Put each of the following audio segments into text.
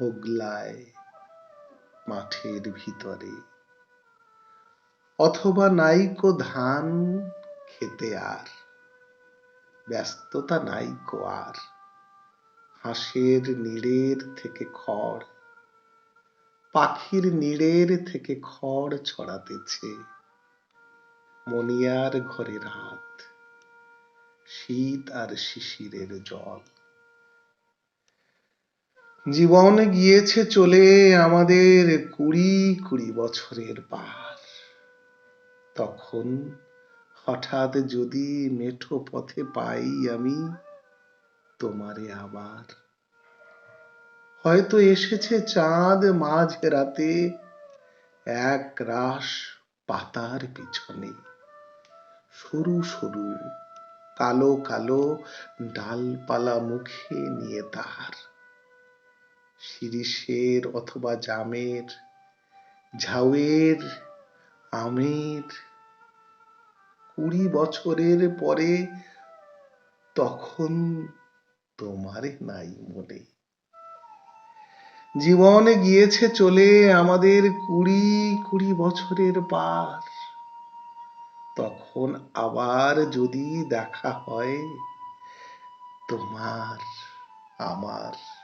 হোগলায় মাঠের ভিতরে। অথবা নাইকো ধান খেতে আর, ব্যস্ততা নাইকো আর, হাঁসের নিড়ের থেকে খড়, পাখির নিড়ের থেকে খড় ছড়াতেছে মণিয়ার ঘরে রাত শীত আর শিশিরের জল। জীবন গিয়েছে চলে আমাদের কুড়ি কুড়ি বছরের পার। তখন হঠাৎ যদি মেঠো পথে পাই আমি তোমারে আবার। হয়তো এসেছে চাঁদ মাঝ রাতে এক রাস পাতার পিছনে। সরু সরু, কালো কালো ডালপালা মুখে নিয়ে তার। শিরিষের অথবা জামের, ঝাউয়ের, আমের, কুড়ি বছরের পরে তখন তোমারে নাই মনে। জীবনে গিয়েছে চলে আমাদের কুড়ি কুড়ি বছরের পার। তখন আবার যদি দেখা হয় তোমার, আমার।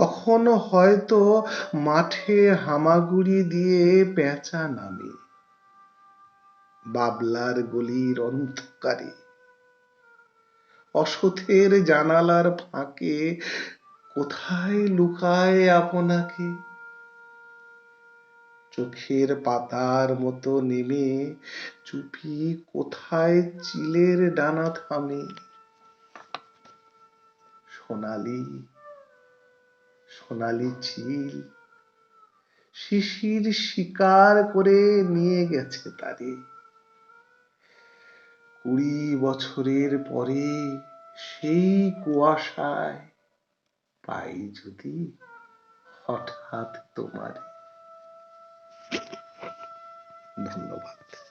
তখন হয়তো মাঠে হামাগুড়ি দিয়ে পেঁচা নামে। বাবলার গলির অন্ধকারে। অসথের জানালার ফাঁকে কোথায় লুকায় আপনাকে? চোখের পাতার মতো নেমে চুপি কোথায় চিলের ডানা থামে? সোনালি সোনালি চিল শিশির শিকার করে নিয়ে গেছে তারে। কুড়ি বছরের পরে সেই কুয়াশায় পাই যদি হঠাৎ তোমারে। ধন্যবাদ।